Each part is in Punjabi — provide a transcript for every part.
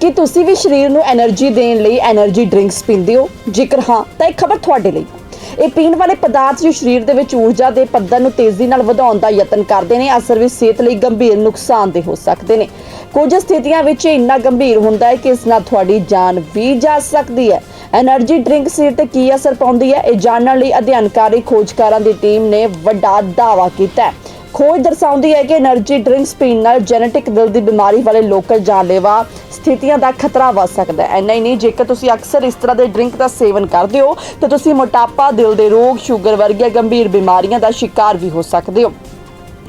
ਕਿ ਤੁਸੀਂ ਵੀ ਸਰੀਰ ਨੂੰ એનર્ਜੀ ਦੇਣ ਲਈ એનર્ਜੀ ਡਰਿੰਕਸ ਪੀਂਦੇ ਹੋ? ਜੇਕਰ ਹਾਂ, ਤਾਂ ਇਹ ਖਬਰ ਤੁਹਾਡੇ ਲਈ। ਇਹ ਪੀਣ ਵਾਲੇ ਪਦਾਰਥ ਜੋ ਸਰੀਰ ਦੇ ਵਿੱਚ ਊਰਜਾ ਦੇ ਪੱਧਰ ਨੂੰ ਤੇਜ਼ੀ ਨਾਲ ਵਧਾਉਣ ਦਾ ਯਤਨ ਕਰਦੇ ਨੇ, ਅਸਰ ਵਿੱਚ ਸਿਹਤ ਲਈ ਗੰਭੀਰ ਨੁਕਸਾਨ ਦੇ ਹੋ ਸਕਦੇ ਨੇ। ਕੁਝ ਸਥਿਤੀਆਂ ਵਿੱਚ ਇੰਨਾ ਗੰਭੀਰ ਹੁੰਦਾ ਹੈ ਕਿ ਇਸ ਨਾਲ ਤੁਹਾਡੀ ਜਾਨ ਵੀ ਜਾ ਸਕਦੀ ਹੈ। એનર્ਜੀ ਡਰਿੰਕ ਸਿਹਤ ਤੇ ਕੀ ਅਸਰ ਪਾਉਂਦੀ ਹੈ? ਇਹ ਜਾਣਨ ਲਈ ਅਧਿਐਨਕਾਰੀ ਖੋਜਕਾਰਾਂ ਦੀ ਟੀਮ ਨੇ ਵੱਡਾ ਦਾਅਵਾ ਕੀਤਾ ਹੈ। ਖੋਜ ਦਰਸਾਉਂਦੀ ਹੈ ਕਿ એનર્ਜੀ ਡਰਿੰਕਸ ਪੀਣ ਨਾਲ ਜੈਨੇਟਿਕ ਦਿਲ ਦੀ ਬਿਮਾਰੀ ਵਾਲੇ ਲੋਕਲ ਜਾਨਲੇਵਾ ਸਥਿਤੀਆਂ ਦਾ ਖਤਰਾ ਵੱਧ ਸਕਦਾ ਹੈ। ਐਨਾ ਹੀ ਨਹੀਂ, ਜੇਕਰ ਤੁਸੀਂ ਅਕਸਰ ਇਸ ਤਰ੍ਹਾਂ ਦੇ ਡਰਿੰਕ ਦਾ ਸੇਵਨ ਕਰਦੇ ਹੋ, ਤਾਂ ਤੁਸੀਂ ਮੋਟਾਪਾ, ਦਿਲ ਦੇ ਰੋਗ ਸ਼ੂਗਰ ਵਰਗੀਆਂ ਗੰਭੀਰ ਬਿਮਾਰੀਆਂ ਦਾ ਸ਼ਿਕਾਰ ਵੀ ਹੋ ਸਕਦੇ ਹੋ।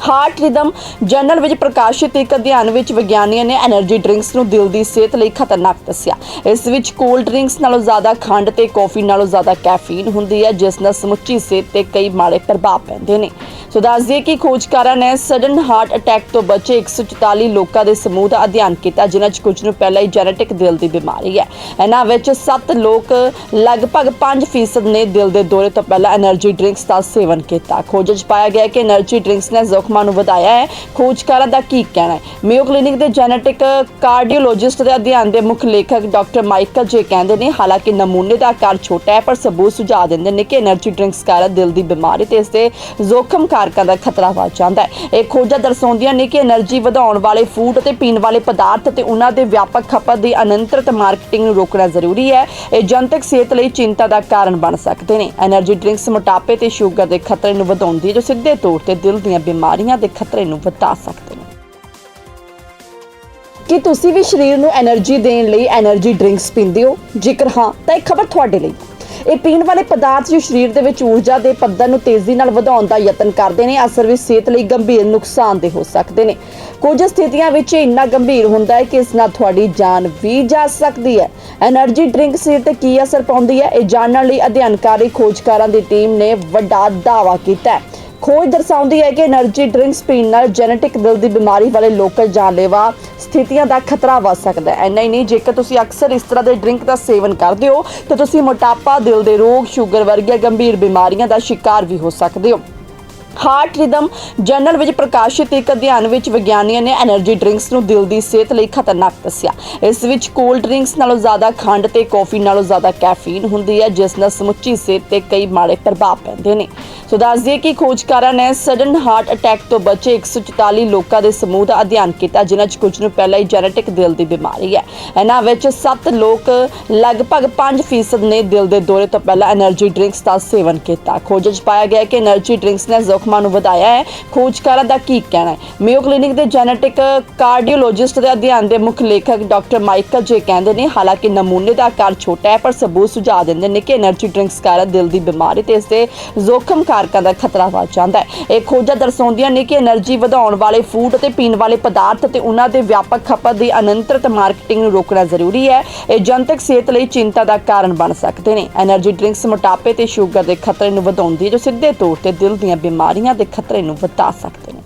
ਹਾਰਟ ਰਿਦਮ ਜਰਨਲ ਵਿੱਚ ਪ੍ਰਕਾਸ਼ਿਤ ਇੱਕ ਅਧਿਐਨ ਵਿੱਚ ਵਿਗਿਆਨੀਆਂ ਨੇ એનર્ਜੀ ਡਰਿੰਕਸ ਨੂੰ ਦਿਲ ਦੀ ਸਿਹਤ ਲਈ ਖਤਰਨਾਕ ਦੱਸਿਆ। ਇਸ ਵਿੱਚ ਕੋਲਡ ਡਰਿੰਕਸ ਨਾਲੋਂ ਜ਼ਿਆਦਾ ਖੰਡ ਤੇ ਕਾਫੀ ਨਾਲੋਂ ਜ਼ਿਆਦਾ ਕੈਫੀਨ ਹੁੰਦੀ ਹੈ, ਜਿਸ ਨਾਲ ਸਮੁੱਚੀ ਸਿਹਤ ਤੇ ਕਈ ਮਾੜੇ ਪ੍ਰਭਾਵ ਪੈਂਦੇ ਨੇ। ਸੋ ਦੱਸ ਦਈਏ ਕਿ ਖੋਜਕਾਰਾਂ ਨੇ ਸਡਨ ਹਾਰਟ ਅਟੈਕ ਤੋਂ ਬਚੇ 144 ਲੋਕਾਂ ਦੇ ਸਮੂਹ ਦਾ ਅਧਿਐਨ ਕੀਤਾ, ਜਿਨ੍ਹਾਂ 'ਚ ਕੁਝ ਨੂੰ ਪਹਿਲਾਂ ਹੀ ਜੈਨੇਟਿਕ ਦਿਲ ਦੀ ਬਿਮਾਰੀ ਹੈ। ਇਹਨਾਂ ਵਿੱਚ 7 ਲੋਕ ਲਗਭਗ 5% ਨੇ ਦਿਲ ਦੇ ਦੌਰੇ ਤੋਂ ਪਹਿਲਾਂ એનર્ਜੀ ਡਰਿੰਕਸ ਦਾ ਸੇਵਨ ਕੀਤਾ। ਖੋਜ 'ਚ ਪਾਇਆ ਗਿਆ ਕਿ એનર્ਜੀ ਡਰਿੰਕਸ ਨੇ ਜ਼ੋਖਮ ਜ਼ਖਮਾਂ ਨੂੰ ਵਧਾਇਆ ਹੈ। ਖੋਜਕਾਰਾਂ ਦਾ ਕੀ ਕਹਿਣਾ ਹੈ? ਮੇਓ ਕਲੀਨਿਕ ਦੇ ਜੈਨੇਟਿਕ ਕਾਰਡੀਓਲੋਜਿਸਟ ਦੇ ਅਧਿਐਨ ਦੇ ਮੁੱਖ ਲੇਖਕ ਡਾਕਟਰ ਮਾਈਕਲ ਜੇ ਕਹਿੰਦੇ ਨੇ, ਹਾਲਾਂਕਿ ਨਮੂਨੇ ਦਾ ਆਕਾਰ ਛੋਟਾ ਹੈ, ਪਰ ਸਬੂਤ ਸੁਝਾ ਦਿੰਦੇ ਨੇ ਕਿ એનર્ਜੀ ਡਰਿੰਕਸ ਕਾਰਨ ਦਿਲ ਦੀ ਬਿਮਾਰੀ ਤੇ ਇਸ ਦੇ ਜ਼ੋਖਮ ਕਾਰਕਾਂ ਦਾ ਖਤਰਾ ਵੱਧ ਜਾਂਦਾ ਹੈ। ਇਹ ਖੋਜਾਂ ਦਰਸਾਉਂਦੀਆਂ ਨੇ ਕਿ એનર્ਜੀ ਵਧਾਉਣ ਵਾਲੇ ਫੂਡ ਅਤੇ ਪੀਣ ਵਾਲੇ ਪਦਾਰਥ ਤੇ ਉਹਨਾਂ ਦੇ ਵਿਆਪਕ ਖਪਤ ਦੀ ਅਨੰਤਰਤ ਮਾਰਕੀਟਿੰਗ ਨੂੰ ਰੋਕਣਾ ਜ਼ਰੂਰੀ ਹੈ। ਇਹ ਜਨਤਕ ਸਿਹਤ ਲਈ ਚਿੰਤਾ ਦਾ ਕਾਰਨ ਬਣ ਸਕਦੇ ਨੇ। એનર્ਜੀ ਡਰਿੰਕਸ ਮੋਟਾਪੇ ਤੇ ਸ਼ੂਗਰ ਦੇ ਖਤਰੇ ਨੂੰ ਵਧਾਉਂਦੀ ਹੈ ਜੋ ਸਿੱਧੇ ਤੌਰ ਤੇ ਦਿਲ ਦੀਆਂ ਬਿਮਾਰੀਆਂ ਬਿਮਾਰੀਆਂ ਦੇ ਖਤਰੇ ਨੂੰ ਵਧਾ ਸਕਦੇ ਨੇ। ਕੀ ਤੁਸੀਂ ਵੀ ਸਰੀਰ ਨੂੰ એનર્ਜੀ ਦੇਣ ਲਈ એનર્ਜੀ ਡਰਿੰਕਸ ਪੀਂਦੇ ਹੋ? ਜੇਕਰ ਹਾਂ, ਤਾਂ ਇਹ ਖਬਰ ਤੁਹਾਡੇ ਲਈ। ਇਹ ਪੀਣ ਵਾਲੇ ਪਦਾਰਥ ਜੋ ਸਰੀਰ ਦੇ ਵਿੱਚ ਊਰਜਾ ਦੇ ਪੱਧਰ ਨੂੰ ਤੇਜ਼ੀ ਨਾਲ ਵਧਾਉਣ ਦਾ ਯਤਨ ਕਰਦੇ ਨੇ, ਅਸਰ ਵਿੱਚ ਸਿਹਤ ਲਈ ਗੰਭੀਰ ਨੁਕਸਾਨ ਦੇ ਹੋ ਸਕਦੇ ਨੇ। ਕੁਝ ਸਥਿਤੀਆਂ ਵਿੱਚ ਇੰਨਾ ਗੰਭੀਰ ਹੁੰਦਾ ਹੈ ਕਿ ਇਸ ਨਾਲ ਤੁਹਾਡੀ ਜਾਨ ਵੀ ਜਾ ਸਕਦੀ ਹੈ। એનર્ਜੀ ਡਰਿੰਕ ਸਿਹਤ ਤੇ ਕੀ ਅਸਰ ਪਾਉਂਦੀ ਹੈ? ਇਹ ਜਾਣਨ ਲਈ ਅਧਿਐਨਕਾਰੀ ਖੋਜਕਾਰਾਂ ਦੀ ਟੀਮ ਨੇ ਵੱਡਾ ਦਾਅਵਾ ਕੀਤਾ ਹੈ। ਖੋਜ ਦਰਸਾਉਂਦੀ ਹੈ ਕਿ એનર્ਜੀ ਡਰਿੰਕਸ ਪੀਣ ਨਾਲ ਜੈਨੇਟਿਕ ਦਿਲ ਦੀ ਬਿਮਾਰੀ ਵਾਲੇ ਲੋਕਾਂ ਜਾਨਲੇਵਾ ਸਥਿਤੀਆਂ ਦਾ ਖਤਰਾ ਵੱਧ ਸਕਦਾ ਹੈ। ਐਨਾ ਹੀ ਨਹੀਂ, ਜੇਕਰ ਤੁਸੀਂ ਅਕਸਰ ਇਸ ਤਰ੍ਹਾਂ ਦੇ ਡਰਿੰਕ ਦਾ ਸੇਵਨ ਕਰਦੇ ਹੋ, ਤਾਂ ਤੁਸੀਂ ਮੋਟਾਪਾ, ਦਿਲ ਦੇ ਰੋਗ ਸ਼ੂਗਰ ਵਰਗੀਆਂ ਗੰਭੀਰ ਬਿਮਾਰੀਆਂ ਦਾ ਸ਼ਿਕਾਰ ਵੀ ਹੋ ਸਕਦੇ ਹੋ। ਹਾਰਟ ਰਿਦਮ ਜਰਨਲ ਵਿੱਚ ਪ੍ਰਕਾਸ਼ਿਤ ਇੱਕ ਅਧਿਐਨ ਵਿੱਚ ਵਿਗਿਆਨੀਆਂ ਨੇ એનર્ਜੀ ਡਰਿੰਕਸ ਨੂੰ ਦਿਲ ਦੀ ਸਿਹਤ ਲਈ ਖਤਰਨਾਕ ਦੱਸਿਆ। ਇਸ ਵਿੱਚ ਕੋਲਡ ਡਰਿੰਕਸ ਨਾਲੋਂ ਜ਼ਿਆਦਾ ਖੰਡ ਤੇ ਕਾਫੀ ਨਾਲੋਂ ਜ਼ਿਆਦਾ ਕੈਫੀਨ ਹੁੰਦੀ ਹੈ, ਜਿਸ ਨਾਲ ਸਮੁੱਚੀ ਸਿਹਤ ਤੇ ਕਈ ਮਾੜੇ ਪ੍ਰਭਾਵ ਪੈਂਦੇ ਨੇ। ਸੋ ਦੱਸ ਦਈਏ ਕਿ ਖੋਜਕਾਰਾਂ ਨੇ ਸਡਨ ਹਾਰਟ ਅਟੈਕ ਤੋਂ ਬਚੇ 144 ਲੋਕਾਂ ਦੇ ਸਮੂਹ ਦਾ ਅਧਿਐਨ ਕੀਤਾ, ਜਿਨ੍ਹਾਂ 'ਚ ਕੁਝ ਨੂੰ ਪਹਿਲਾਂ ਹੀ ਜੈਨੇਟਿਕ ਦਿਲ ਦੀ ਬਿਮਾਰੀ ਹੈ। ਇਹਨਾਂ ਵਿੱਚ 7 ਲੋਕ ਲਗਭਗ 5% ਨੇ ਦਿਲ ਦੇ ਦੌਰੇ ਤੋਂ ਪਹਿਲਾਂ એનર્ਜੀ ਡਰਿੰਕਸ ਦਾ ਸੇਵਨ ਕੀਤਾ। ਖੋਜ 'ਚ ਪਾਇਆ ਗਿਆ ਕਿ એનર્ਜੀ ਡਰਿੰਕਸ ਨੇ ਜ਼ਖਮਾਂ ਨੂੰ ਵਧਾਇਆ ਹੈ। ਖੋਜਕਾਰਾਂ ਦਾ ਕੀ ਕਹਿਣਾ ਹੈ? ਮੇਓ ਕਲੀਨਿਕ ਦੇ ਜੈਨੇਟਿਕ ਕਾਰਡੀਓਲੋਜਿਸਟ ਦੇ ਅਧਿਐਨ ਦੇ ਮੁੱਖ ਲੇਖਕ ਡਾਕਟਰ ਮਾਈਕਲ ਜੇ ਕਹਿੰਦੇ ਨੇ, ਹਾਲਾਂਕਿ ਨਮੂਨੇ ਦਾ ਆਕਾਰ ਛੋਟਾ ਹੈ, ਪਰ ਸਬੂਤ ਸੁਝਾ ਦਿੰਦੇ ਨੇ ਕਿ એનર્ਜੀ ਡਰਿੰਕਸ ਕਾਰਨ ਦਿਲ ਦੀ ਬਿਮਾਰੀ ਤੇ ਇਸ ਦੇ ਜ਼ੋਖਮ ਕਾਰਕਾਂ ਦਾ ਖਤਰਾ ਵੱਧ ਜਾਂਦਾ ਹੈ। ਇਹ ਖੋਜਾਂ ਦਰਸਾਉਂਦੀਆਂ ਨੇ ਕਿ એનર્ਜੀ ਵਧਾਉਣ ਵਾਲੇ ਫੂਡ ਅਤੇ ਪੀਣ ਵਾਲੇ ਪਦਾਰਥ ਤੇ ਉਹਨਾਂ ਦੇ ਵਿਆਪਕ ਖਪਤ ਦੀ ਅਨੰਤਰਤ ਮਾਰਕੀਟਿੰਗ ਨੂੰ ਰੋਕਣਾ ਜ਼ਰੂਰੀ ਹੈ। ਇਹ ਜਨਤਕ ਸਿਹਤ ਲਈ ਚਿੰਤਾ ਦਾ ਕਾਰਨ ਬਣ ਸਕਦੇ ਨੇ। એનર્ਜੀ ਡਰਿੰਕਸ ਮੋਟਾਪੇ ਤੇ ਸ਼ੂਗਰ ਦੇ ਖਤਰੇ ਨੂੰ ਵਧਾਉਂਦੀ ਹੈ, ਜੋ ਸਿੱਧੇ ਤੌਰ ਤੇ ਦਿਲ ਦੀਆਂ ਬਿਮਾਰੀਆਂ ਬਿਮਾਰੀਆਂ ਦੇ ਖਤਰੇ ਨੂੰ ਵਧਾ ਸਕਦੇ ਨੇ।